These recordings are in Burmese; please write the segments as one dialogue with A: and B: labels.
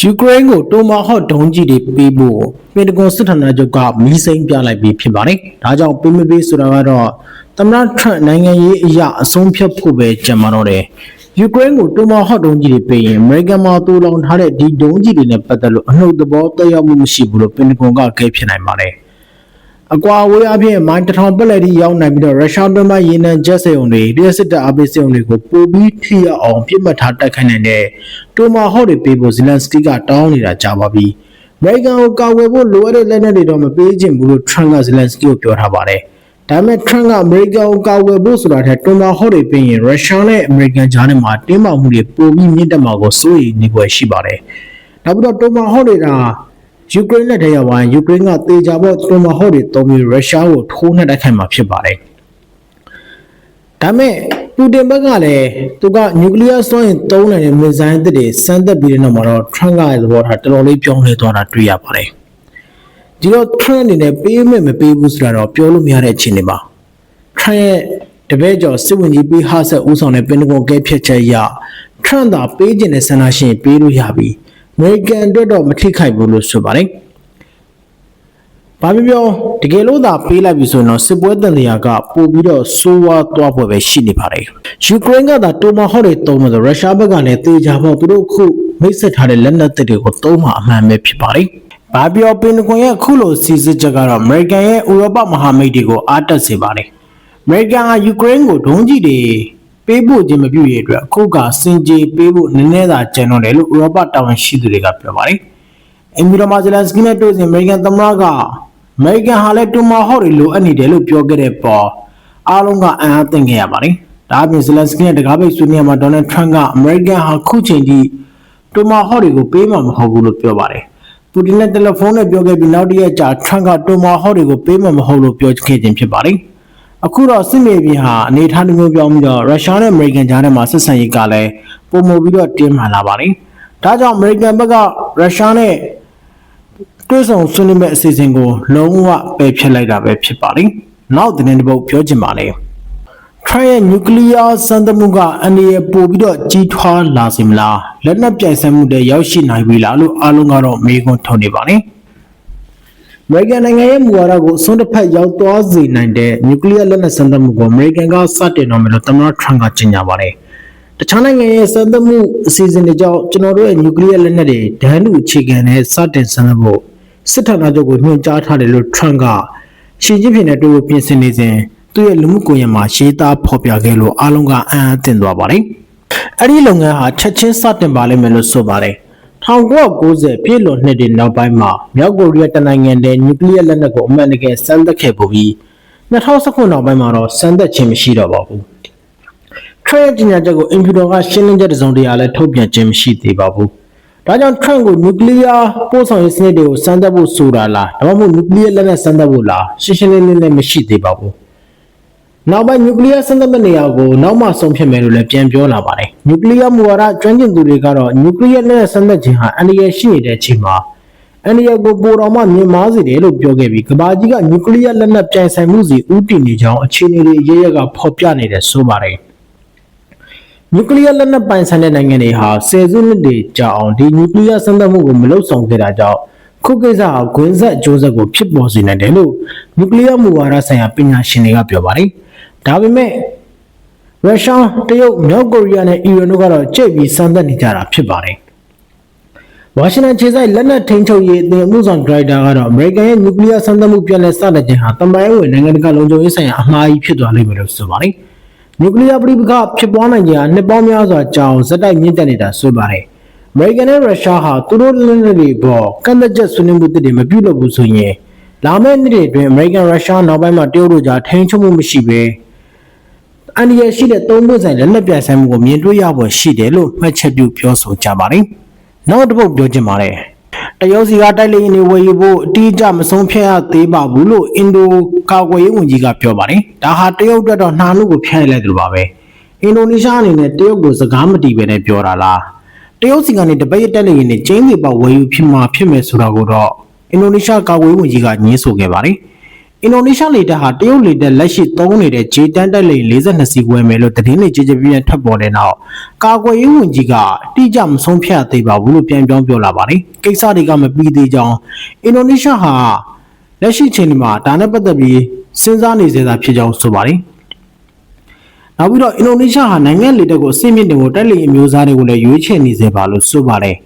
A: ယူကရိန်းကိုတိုမာဟော့ဒုံးကြီးတွေပေးဖို့ပင်တဂွန်စစ်ဌာနချုပ်ကမီးစိမ်းပြလိုက်ပြီးဖြစ်ပါတယ်။ဒါကြောင့်ပေးမပေးဆိုတာကတော့သမ္မတထရန့်နိုင်ငံရေးအရာအဆုံးဖြတ်ဖို့ပဲကြံမှာတော့တယ်။ယူကရိန်းကိုတိုမာဟော့ဒုံးကြီးတွေပေးရင်အမေရိကန်မှာတူလောင်ထားတဲ့ဒီဒုံးကြီးတွေနဲ့ပတ်သက်လို့အနှုတ်သဘောတက်ရောက်မှုမရှိဘူးလို့ပင်တဂွန်ကကဲဖြစ်နိုင်ပါတယ်။ အကွာအဝေးအပြင်မိုင်းတစ်ထောင်ပက်လက်တီရောက်နိုင်ပြီးတော့ရုရှားတွင်းမှာရေနံကျက်စရုံတွေပြည်စစ်တပ်အပိစရုံတွေကိုပိုပြီးထိရအောင်ပြစ်မှတ်ထားတိုက်ခိုက်နိုင်တဲ့တိုမာဟော့တွေပေးဖို့ဇီလန်စကီကတောင်းနေတာကြာပါပြီ။အမေရိကန်ကိုကာဝယ်ဖို့လိုအပ်တဲ့လက်နက်တွေတော့မပေးချင်ဘူးလို့ထရန့်ကဇီလန်စကီကိုပြောထားပါတယ်။ဒါပေမဲ့ထရန့်ကအမေရိကန်ကိုကာဝယ်ဖို့ဆိုတာထက်တိုမာဟော့တွေပေးရင်ရုရှားနဲ့အမေရိကန်ကြားထဲမှာတင်းမာမှုတွေပိုပြီးမြင့်တက်မှာကိုစိုးရိမ်နေပွယ်ရှိပါတယ်။နောက်ပြီးတော့တိုမာဟော့တွေက ယူကရိန်းလက်ထက်ရောက်ပိုင်းယူကရိန်းကတေချာဖို့တိုမာဟော့တွေတုံးပြီးရုရှားကိုထိုးနှက်တိုက်ခိုက်မှာဖြစ်ပါတယ်။ဒါမဲ့ပူတင်ဘက်ကလည်းသူကနျူကလ িয়ার စွမ်းရင်သုံးနိုင်တဲ့မစ်ဇိုင်းအသစ်တွေစမ်းသပ်ပြီးတဲ့နောက်မှာတော့ Trump ကရဲ့သဘောထားတော်တော်လေးပြောင်းလဲသွားတာတွေ့ရပါတယ်။ဒီတော့ Trump အနေနဲ့ပေးမယ်မပေးဘူးဆိုတာတော့ပြောလို့မရတဲ့အခြေအနေပါ။ Trump ရဲ့တပည့်ကျော်စစ်ဝင်ကြီးပြီးဟာဆက်ဦးဆောင်တဲ့ပင်တဂွန်ကဲဖြတ်ချက်အရ Trump သာပေးခြင်းတဲ့ဆန္ဒရှင်ပေးလို့ရပြီ။ American အတွက်တော့မထိခိုက်ဘူးလို့ဆိုပါတယ်။ဘာပြောပြောတကယ်လို့သာပေးလိုက်ပြီဆိုရင်တော့စစ်ပွဲတန်တရားကပို့ပြီးတော့ဆိုးဝါးသွားဖွယ်ပဲရှိနေပါတယ်။ယူကရိန်းကသာတိုမာဟော့တွေတုံးလို့ဆိုရုရှားဘက်ကလည်းတေချာဖို့သူတို့အခုမိတ်ဆက်ထားတဲ့လက်နက်တွေကိုတုံးမှာအမှန်ပဲဖြစ်ပါတယ်။ဘာပြောပင်ကွန်ရဲ့အခုလိုစီစစ်ချက်ကတော့ American ရဲ့ဥရောပမဟာမိတ်တွေကိုအားတက်စေပါတယ်။ American ကယူကရိန်းကိုဒုံးကျည်တွေ ပေးဖို့ခြင်းမပြုရတဲ့အတွက်အခုကစင်ကြေပေးဖို့နည်းနည်းသာကြံတော့တယ်လို့ဥရောပတာဝန်ရှိသူတွေကပြောပါတယ်။အင်မီရမာဇလန်စကီနဲ့တွေ့စဉ်အမေရိကန်သမ္မတကအမေရိကန်ဟာလည်းတူမာဟော့တွေလိုအပ်နေတယ်လို့ပြောခဲ့တဲ့ပေါ်အားလုံးကအံ့အားသင့်ခဲ့ရပါတယ်။ဒါအပြင်ဇလန်စကီနဲ့တကားပိတ်ဆွေးနွေးမှာဒေါ်နယ်ထရန့်ကအမေရိကန်ဟာခုချိန်ထိတူမာဟော့တွေကိုပေးမှာမဟုတ်ဘူးလို့ပြောပါတယ်။ပူတင်နဲ့တယ်လီဖုန်းနဲ့ပြောခဲ့ပြီးနောက်တစ်ရက်ကြာထရန့်ကတူမာဟော့တွေကိုပေးမှာမဟုတ်လို့ပြောခဲ့ခြင်းဖြစ်ပါတယ်။ အခုတော့စစ်မြေပြင်ဟာအနေအထားတစ်မျိုးပြောင်းပြီးတော့ရုရှားနဲ့အမေရိကန်ကြားထဲမှာဆက်ဆံရေးကလည်းပုံမပြီးတော့တင်းမာလာပါတယ်။ဒါကြောင့်အမေရိကန်ဘက်ကရုရှားနဲ့တွဲဆောင်ဆွေးနွေးမဲ့အစီအစဉ်ကိုလုံးဝပယ်ဖျက်လိုက်တာပဲဖြစ်ပါလိမ့်။နောက်သတင်းတစ်ပုဒ်ပြောချင်ပါလေ။ Trump ရဲ့နျူကလ িয়ার စံတမှုကအန္တရာယ်ပို့ပြီးတော့ကြီးထွားလာစေမလား။လက်နက်ပြိုင်ဆိုင်မှုတွေရောက်ရှိနိုင်ပြီလားလို့အားလုံးကတော့မေးခွန်းထုတ်နေပါလေ။ အမေရိကန်နိုင်ငံရဲ့မူဝါဒကိုအစွန်းတစ်ဖက်ရောက်သွားစေနိုင်တဲ့နျူကလ িয়ার လက်နက်စမ်းသပ်မှုကိုအမေရိကန်ကစတင်တော့မယ်လို့သမ္မတထရန့်ကကြေညာပါတယ်။တခြားနိုင်ငံရဲ့စမ်းသပ်မှုအစီအစဉ်တွေကြောင့်ကျွန်တော်တို့ရဲ့နျူကလ িয়ার လက်နက်တွေဒန်းလူအခြေခံနဲ့စတင်စမ်းသပ်ဖို့စစ်ဌာနချုပ်ကိုညွှန်ကြားထားတယ်လို့ထရန့်ကရှီကျင်းဖျင်နဲ့တွေ့ဖို့ပြင်ဆင်နေစဉ်သူ့ရဲ့လူမှုကွန်ရက်မှာရေးသားဖော်ပြခဲ့လို့အားလုံးကအံ့အားသင့်သွားပါတယ်။အဲ့ဒီလုပ်ငန်းဟာချက်ချင်းစတင်ပါလိမ့်မယ်လို့ဆိုပါတယ်။ 1990ပြည့်လွန်နှစ်တွေနောက်ပိုင်းမှာမြောက်ကိုရီးယားတနိုင်ငံတည်းနျူကလ িয়ার လက်နက်ကိုအမှန်တကယ်စမ်းသပ်ခဲ့ပူပြီး2019နောက်ပိုင်းမှာတော့စမ်းသပ်ခြင်းမရှိတော့ပါဘူး။ Trump ရဲ့ညညာချက်ကိုအင်ဖြူတော်ကရှင်းလင်းချက်တစ်စုံတရာလည်းထုတ်ပြန်ခြင်းမရှိသေးပါဘူး။ဒါကြောင့် Trump ကိုနျူကလ িয়ার ပို့ဆောင်ရေးစနစ်တွေကိုစမ်းသပ်ဖို့ဆိုတာလားဒါမှမဟုတ်နျူကလ িয়ার လက်နက်စမ်းသပ်ဖို့လားရှင်းရှင်းလင်းလင်းလည်းမရှိသေးပါဘူး။ နောက်ပိုင်းနျူကလ িয়ার စမ်းသပ်မဲ့နေရာကိုနောက်မှဆုံးဖြတ်မယ်လို့လည်းပြန်ပြောလာပါတယ်။နျူကလ িয়ার မူဝါဒကျွမ်းကျင်သူတွေကတော့နျူကလ িয়ার လက်နက်စမ်းသပ်ခြင်းဟာအန္တရာယ်ရှိနေတဲ့အချိန်မှာအန္တရာယ်ကိုပိုတော်မှမြင်မာစေတယ်လို့ပြောခဲ့ပြီးကမ္ဘာကြီးကနျူကလ িয়ার လက်နက်ပြိုင်ဆိုင်မှုစီဦးတည်နေကြောင်းအခြေအနေတွေအရရကဖော်ပြနေတယ်ဆိုပါတယ်။နျူကလ িয়ার လက်နက်ပိုင်ဆိုင်တဲ့နိုင်ငံတွေဟာဆယ်စုနှစ်တွေကြာအောင်ဒီနျူကလ িয়ার စမ်းသပ်မှုကိုမလုပ်ဆောင်ခဲ့တာကြောင့်ခုကိစ္စဟာဂွင်းဆက်အကျိုးဆက်ကိုဖြစ်ပေါ်စေနိုင်တယ်လို့နျူကလ িয়ার မူဝါဒဆိုင်ရာပညာရှင်တွေကပြောပါတယ်။ ဒါပေမဲ့ရုရှားတရုတ်မြောက်ကိုရီးယားနဲ့အီရန်တို့ကတော့ကြိတ်ပြီးစမ်းသပ်နေကြတာဖြစ်ပါတယ်။ဝါရှင်တန်ခြေဆိုင်လက်နက်ထိန်းချုပ်ရေးအသင်းအမှုဆောင်ဒရိုက်တာကတော့အမေရိကန်ရဲ့နျူကလ িয়ার စမ်းသပ်မှုပြန်လည်စတင်ခြင်းဟာတမိုင်းဝင်နိုင်ငံတကာလုံခြုံရေးဆိုင်ရာအမှားကြီးဖြစ်သွားလိမ့်မယ်လို့ဆိုပါတယ်။နျူကလ িয়ার ပဋိပက္ခဖြစ်ပွားနိုင်ခြင်းဟာနှစ်ပေါင်းများစွာကြာအောင်ဇက်တိုက်မြင့်တက်နေတာဆိုပါတယ်။အမေရိကန်နဲ့ရုရှားဟာသူတို့လက်နက်တွေပေါ်ကန့်သက်ချက်ဆွေးနွေးမှုတွေမပြုလုပ်ဘူးဆိုရင်လာမယ့်နှစ်တွေအတွင်းအမေရိကန်ရုရှားနောက်ပိုင်းမှာတရုတ်တို့ကြားထိန်းချုပ်မှုမရှိဘဲ အန်ဒီရရှိတဲ့သုံးပွင့်ဆိုင်လက်နက်ပြဆိုင်မှုကိုမြင်တွေ့ရဖို့ရှိတယ်လို့မှတ်ချက်ပြုပြောဆိုကြပါတယ်။နောက်တစ်ပုတ်ပြောချင်ပါတယ်။တရုတ်စီကတိုက်လေယာဉ်တွေဝယ်ယူဖို့အတိအကျမဆုံးဖြတ်ရသေးပါဘူးလို့အင်ဒိုကာကွယ်ရေးဝန်ကြီးကပြောပါတယ်။ဒါဟာတရုတ်အတွက်တော့နှာလို့ကိုဖျက်လိုက်တယ်လို့ပါပဲ။အင်ဒိုနီးရှားအနေနဲ့တရုတ်ကိုစကားမတီးပဲနဲ့ပြောတာလား။တရုတ်စီကနေတပိတ်တက်လေရင်နဲ့ကျင်းတွေပေါဝယ်ယူဖြစ်မှာဖြစ်မယ်ဆိုတာကိုတော့အင်ဒိုနီးရှားကာကွယ်ရေးဝန်ကြီးကညင်းဆိုခဲ့ပါတယ်။ အင်ဒိုနီးရှားလေတပ်ဟာတရုတ်လေတပ်လက်ရှိသုံးနေတဲ့ J10 တိုက်လေ42စီးဝယ်မယ်လို့သတင်းတွေကြည်ကြပြင်းထွက်ပေါ်တဲ့နောက်ကာကွယ်ရေးဝန်ကြီးကတိကျမဆုံးဖြတ်သေးပါဘူးလို့ပြန်ပြောင်းပြောလာပါတယ်။ကိစ္စတွေကမပြီးသေးကြောင်းအင်ဒိုနီးရှားဟာလက်ရှိချိန်ဒီမှာဒါနဲ့ပတ်သက်ပြီးစဉ်းစားနေစေတာဖြစ်ကြောင်းဆိုပါတယ်။နောက်ပြီးတော့အင်ဒိုနီးရှားဟာနိုင်ငံလေတပ်ကိုအစိမ့်မြင့်တင်ကိုတိုက်လေအမျိုးအစားတွေကိုလည်းရွေးချယ်နေစေပါလို့ဆိုပါတယ်။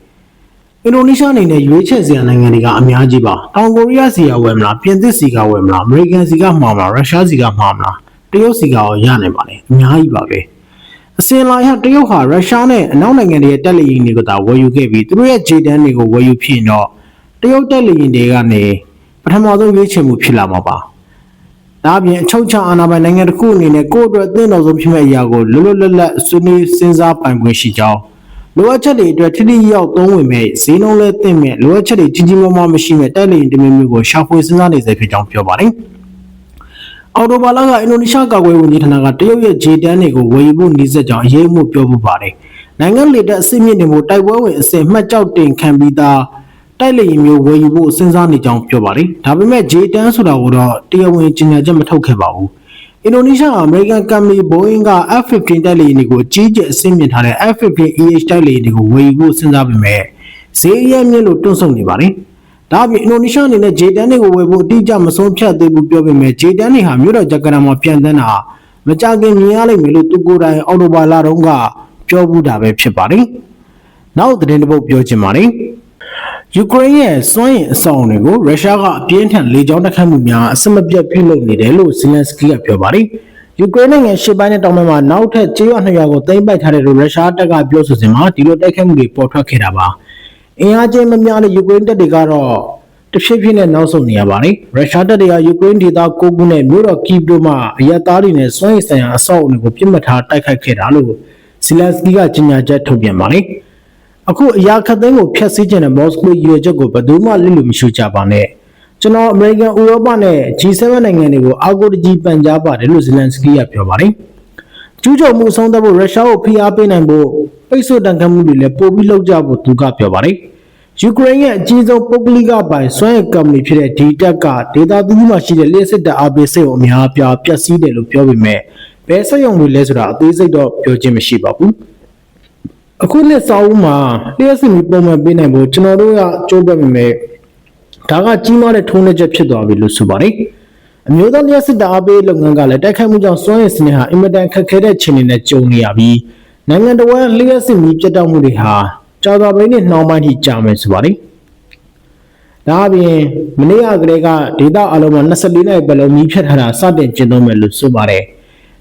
A: အင်ဒိုနီးရှားအနေနဲ့ရွေးချယ်စရာနိုင်ငံတွေကအများကြီးပါ။တောင်ကိုရီးယားစီကဝယ်မလား၊ပြင်သစ်စီကဝယ်မလား၊အမေရိကန်စီကမှာမလား၊ရုရှားစီကမှာမလား၊တရုတ်စီကရောရနိုင်ပါလေ။အများကြီးပါပဲ။အစင်လာရတရုတ်ဟာရုရှားနဲ့အနောက်နိုင်ငံတွေရဲ့တက်လေရင်တွေကိုသာဝယ်ယူခဲ့ပြီးသူတို့ရဲ့ဂျေတန်းတွေကိုဝယ်ယူဖြစ်ရင်တော့တရုတ်တက်လေရင်တွေကနေပထမဆုံးရွေးချယ်မှုဖြစ်လာမှာပါ။ဒါအပြင်အချုပ်ချအာဏာပိုင်နိုင်ငံတစ်ခုအနေနဲ့ကိုယ့်အတွက်အသင့်တော်ဆုံးဖြစ်မဲ့အရာကိုလွတ်လွတ်လပ်လပ်ဆွေးနွေးစဉ်းစားပိုင်ခွင့်ရှိကြောင်း လိုအပ်ချက်တွေအတွက်ထိထိရောက်သုံးဝင်မဲ့ဈေးနှုန်းလည်းသင့်မဲ့လိုအပ်ချက်တွေကြီးကြီးမားမားမရှိမဲ့တက်လေရင်တမင်မျိုးကိုရှာဖွေစဉ်းစားနေစေဖြစ်ကြောင်းပြောပါတယ်။အော်တိုဘာလကအင်ဒိုနီးရှားကာကွယ်ရေးဝန်ကြီးဌာနကတရုတ်ရဲ့ဂျေတန်းတွေကိုဝယ်ယူဖို့နှီးစက်ကြောင်းအရေးမှုပြောပပါတယ်။နိုင်ငံလေတပ်အစစ်မြင့်တွေကိုတိုက်ပွဲဝင်အစစ်မှတ်ကြောက်တင်ခံပြီးသားတိုက်လေရင်မျိုးဝယ်ယူဖို့စဉ်းစားနေကြောင်းပြောပါတယ်။ဒါပေမဲ့ဂျေတန်းဆိုတာကိုတော့တရားဝင်ကြေညာချက်မထုတ်ခဲ့ပါဘူး။ အင်ဒိုနီးရှားအမေရိကန်ကမ္ပဏီ Boeing က F-15 တိုက်လေယာဉ်တွေကိုအကြီးကျယ်အဆင့်မြင့်ထားတဲ့ F-15EH တိုက်လေယာဉ်တွေကိုဝယ်ယူဖို့စဉ်းစားပေမဲ့ဈေးအရမြင့်လို့တွန့်ဆုတ်နေပါတယ်။ဒါ့အပြင်အင်ဒိုနီးရှားအနေနဲ့ J10 တွေကိုဝယ်ဖို့အတိအကျမဆုံးဖြတ်သေးဘူးပြောပေမဲ့ J10 တွေဟာမြို့တော်ဂျကာတာမှာပြန်တန်းတာမကြခင်မြင်ရလိမ့်မယ်လို့သူကိုယ်တိုင်အော်တိုဘာလတုန်းကပြောဘူးတာပဲဖြစ်ပါတယ်။နောက်သတင်းတစ်ပုဒ်ပြောချင်ပါတယ်။ ယူကရိန်းရဲ့စွမ်းရည်အဆောင်တွေကိုရုရှားကအပြင်းထန်လေကြောင်းတိုက်ခိုက်မှုများအစမပြတ်ပြုလုပ်နေတယ်လို့ဇလန်စကီကပြောပါတယ်။ယူကရိန်းနိုင်ငံရှေ့ပိုင်းနဲ့တောင်ပိုင်းမှာနောက်ထပ်ကျေးရွာနှစ်ရွာကိုသိမ်းပိုက်ထားတယ်လို့ရုရှားတပ်ကပြောဆိုစဉ်မှာဒီလိုတိုက်ခိုက်မှုတွေပေါ်ထွက်ခဲ့တာပါ။အင်အားချင်းမများတဲ့ယူကရိန်းတပ်တွေကတော့တဖြည်းဖြည်းနဲ့နောက်ဆုတ်နေရပါတယ်။ရုရှားတပ်တွေကယူကရိန်းဒေသကိုခုနဲ့မြို့တော်ကီဗ်တို့မှအရက်သားတွေနဲ့စွမ်းရည်ဆိုင်ရာအဆောက်အအုံတွေကိုပြစ်မှတ်ထားတိုက်ခိုက်ခဲ့တာလို့ဇလန်စကီကကြေညာချက်ထုတ်ပြန်ပါတယ်။ အခုအရာခတ်သိန်းကိုဖျက်ဆီးခြင်းနဲ့မော်စကိုရွေချက်ကိုဘယ်သူမှလစ်လို့မရှိကြပါနဲ့ကျွန်တော်အမေရိကန်ဥရောပနဲ့ G7 နိုင်ငံတွေကိုအာကိုတကြီးပန်ကြားပါတယ်လို့ဇလန်စကီကပြောပါတယ်ကျူးကျော်မှုအဆုံးသတ်ဖို့ရုရှားကိုဖိအားပေးနိုင်ဖို့ပိတ်ဆို့တန်ခတ်မှုတွေလည်းပိုပြီးလုပ်ကြဖို့သူကပြောပါတယ်ယူကရိန်းရဲ့အကြီးဆုံးပုဂ္ဂလိကပိုင်စွမ်းရည်ကုမ္ပဏီဖြစ်တဲ့ဒီတက်ကဒေတာသီးသီးမှာရှိတဲ့လျှက်စစ်တပ်အားပေးစိတ်ကိုအများအပြားပျက်စီးတယ်လို့ပြောပေမဲ့ဘယ်ဆက်ရုံတွေလဲဆိုတာအသေးစိတ်တော့ပြောခြင်းမရှိပါဘူး အခုနှစ်စာအုပ်မှာလျှက်စစ်မီပုံမှန်ပေးနိုင်ဖို့ကျွန်တော်တို့ကကြိုးပမ်းမိမယ်ဒါကကြီးမားတဲ့ထုံးလက်ချက်ဖြစ်သွားပြီလို့ဆိုပါတယ်အမျိုးသားလျှက်စစ်တပ်အားပေးလုပ်ငန်းကလည်းတိုက်ခိုက်မှုကြောင့်စွမ်းရည်စနစ်ဟာအင်မတန်ခက်ခဲတဲ့ခြေအနေနဲ့ကြုံနေရပြီးနိုင်ငံတော်ဝန်လျှက်စစ်မီပြတ်တောက်မှုတွေဟာကြာသာပင်းနဲ့နှောင်းပိုင်းထိကြာမယ်ဆိုပါတယ်ဒါအပြင်မနေ့ကကလေးကဒေတာအလုံးမှာ24နိုင်ပတ်လုံးမီးဖြတ်ထားတာစတင်ကျင်းသုံးမယ်လို့ဆိုပါတယ်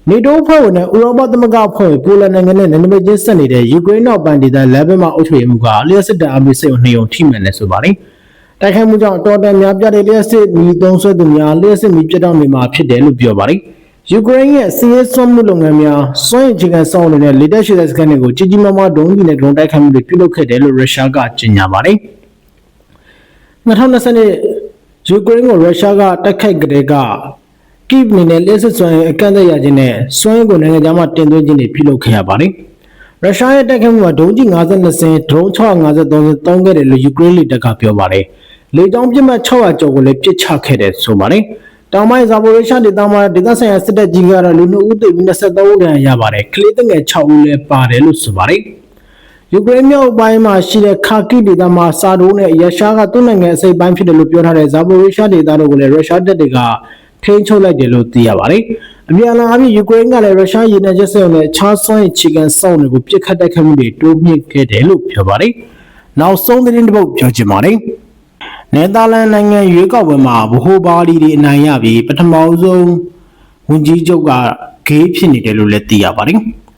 A: နေတိုးဖွဲ့ဝင်တဲ့ဥရောပသမဂ္ဂဖွဲ့ဝင်ပိုလန်နိုင်ငံနဲ့နယ်နိမိတ်ချင်းဆက်နေတဲ့ယူကရိန်းနောက်ပိုင်းဒေသလက်ဘက်မှအုပ်ချုပ်ရေးမှုကလျှက်စစ်တပ်အမိစိတ်ကိုနှိမ်ုံထိမှန်တယ်ဆိုပါတယ်။တိုက်ခိုက်မှုကြောင့်တော်တန်များပြတဲ့လျှက်စစ်မီသုံးဆွဲသူများလျှက်စစ်မီပြတ်တောက်နေမှာဖြစ်တယ်လို့ပြောပါတယ်။ယူကရိန်းရဲ့စီးရဲစွမ်းမှုလုပ်ငန်းများစွမ်းရည်ချကန်ဆောင်နေတဲ့လေတပ်ရှိတဲ့စကန်တွေကိုကြီးကြီးမားမားဒုံးကြီးနဲ့ဒုံးတိုက်ခိုက်မှုတွေပြုလုပ်ခဲ့တယ်လို့ရုရှားကကြေညာပါတယ်။2020ယူကရိန်းကိုရုရှားကတိုက်ခိုက်ကလေးက ကိဗ်အနေနဲ့လက်စစ်စွမ်းအကန့်အသတ်ရခြင်းနဲ့စွမ်းရည်ကိုနိုင်ငံခြားမှာတင်သွင်းခြင်းတွေပြုလုပ်ခဲ့ရပါတယ်။ရုရှားရဲ့တိုက်ခိုက်မှုမှာဒုံးကျည်52စင်းဒရုန်း653စင်းတောင်းခဲ့တယ်လို့ယူကရိန်းလေတပ်ကပြောပါတယ်။လေကြောင်းပြစ်မှတ်600ကျော်ကိုလည်းပစ်ချခဲ့တယ်ဆိုပါတယ်။တောင်ပိုင်းဇာပိုရီရှာဒေသမှာဒေသဆိုင်ရာစစ်တပ်ကြီးကတော့လူ2ဦးသေပြီး23ဦးဒဏ်ရာရပါတယ်။ကလေးတငယ်6ဦးလည်းပါတယ်လို့ဆိုပါတယ်။ယူကရိန်းမြောက်ပိုင်းမှာရှိတဲ့ခါကိဒေသမှာစာဒိုးနဲ့ရုရှားကသူ့နိုင်ငံအစိပ်ပိုင်းဖြစ်တယ်လို့ပြောထားတဲ့ဇာပိုရီရှားဒေသတို့ကိုလည်းရုရှားတပ်တွေက ထိန်းချုပ်လိုက်တယ်လို့သိရပါတယ်။အပြန်အလှန်အပြင်ယူကရိန်းကလည်းရုရှားရေနံချက်စက်ရုံနဲ့အခြားစွမ်းရည်ချီကန်စောင့်တွေကိုပြစ်ခတ်တိုက်ခိုက်မှုတွေတိုးမြင့်ခဲ့တယ်လို့ပြောပါတယ်။နောက်ဆုံးသတင်းတစ်ပုဒ်ပြောချင်ပါတယ်။နယ်သာလန်နိုင်ငံရွေးကောက်ပွဲမှာဗဟိုပါတီတွေအနိုင်ရပြီးပထမဆုံးဝန်ကြီးချုပ်ကဂေးဖြစ်နေတယ်လို့လည်းသိရပါတယ်။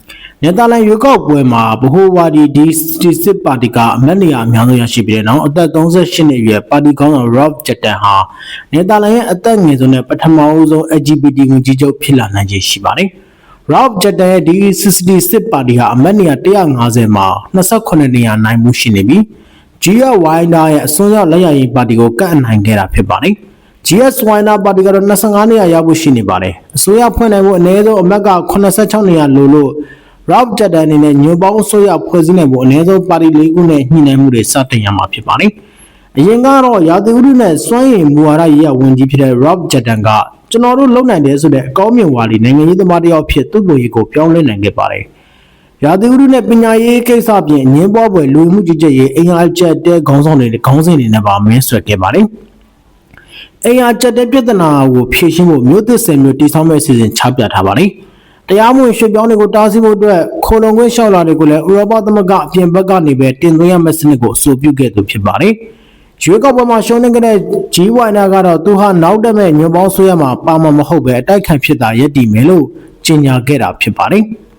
A: နယ်သာလန်ရွေးကောက်ပွဲမှာဗဟိုဝါဒီဒီစတစ်ပါတီကအမတ်နေရာအများဆုံးရရှိပြီးတဲ့နောက်အသက်38နှစ်အရွယ်ပါတီခေါင်းဆောင် Rob Jatan ဟာနယ်သာလန်ရဲ့အသက်ငယ်ဆုံးနဲ့ပထမဆုံး LGBT ဝန်ကြီးချုပ်ဖြစ်လာနိုင်ခြေရှိပါတယ်။ Rob Jatan ရဲ့ဒီ66ပါတီဟာအမတ်နေရာ150မှာ28နေရာနိုင်မှုရှိနေပြီး Gia Wilder ရဲ့အစွန်းရောက်လက်ရည်ပါတီကိုကန့်အနိုင်ခဲ့တာဖြစ်ပါတယ်။ GS Wilder ပါတီကတော့25နေရာရဖို့ရှိနေပါတယ်။အစိုးရဖွဲ့နိုင်ဖို့အနည်းဆုံးအမတ်က86နေရာလိုလို့ Rob Jatan အနေနဲ့ညွန့်ပေါင်းအစိုးရဖွဲ့စည်းနိုင်ဖို့အနည်းဆုံးပါတီ၄ခုနဲ့ညှိနှိုင်းမှုတွေစတင်ရမှာဖြစ်ပါတယ်။အရင်ကတော့ရာသီဥတုနဲ့စွမ်းရည်မူဝါဒရေးရဝန်ကြီးဖြစ်တဲ့ Rob Jatton ကကျွန်တော်တို့လုံနိုင်တယ်ဆိုတဲ့အကောင်းမြင်ဝါဒီနိုင်ငံရေးသမားတစ်ယောက်ဖြစ်သူ့ပုံရိပ်ကိုပြောင်းလဲနိုင်ခဲ့ပါတယ်။ရာသီဥတုနဲ့ပညာရေးကိစ္စအပြင်အငင်းပွားပွဲလူမှုကြီးကြပ်ရေးအင်အားကျက်တဲ့ခေါင်းဆောင်တွေခေါင်းစဉ်တွေနဲ့ပါမင်းဆွဲခဲ့ပါတယ်။အင်အားကျက်တဲ့ပြဿနာကိုဖြေရှင်းဖို့မြို့သစ်ဆယ်မြို့တည်ဆောက်မဲ့အစီအစဉ်ချပြထားပါတယ်။ တရားမဝင်ရွှေ့ပြောင်းတွေကိုတားဆီးဖို့အတွက်ခိုလုံခွင့်လျှောက်လာတွေကိုလည်းဥရောပသမဂ္ဂအပြင်ဘက်ကနေပဲတင်သွင်းရမယ့်စနစ်ကိုအဆိုပြုခဲ့သူဖြစ်ပါတယ်။ရွေးကောက်ပွဲမှာရှုံးနေတဲ့ G1 ကတော့သူဟာနောက်တက်မဲ့ညွန်ပေါင်းဆွေးရမှာပါမှာမဟုတ်ပဲအတိုက်ခံဖြစ်တာရည်တည်မယ်လို့ကြေညာခဲ့တာဖြစ်ပါတယ်။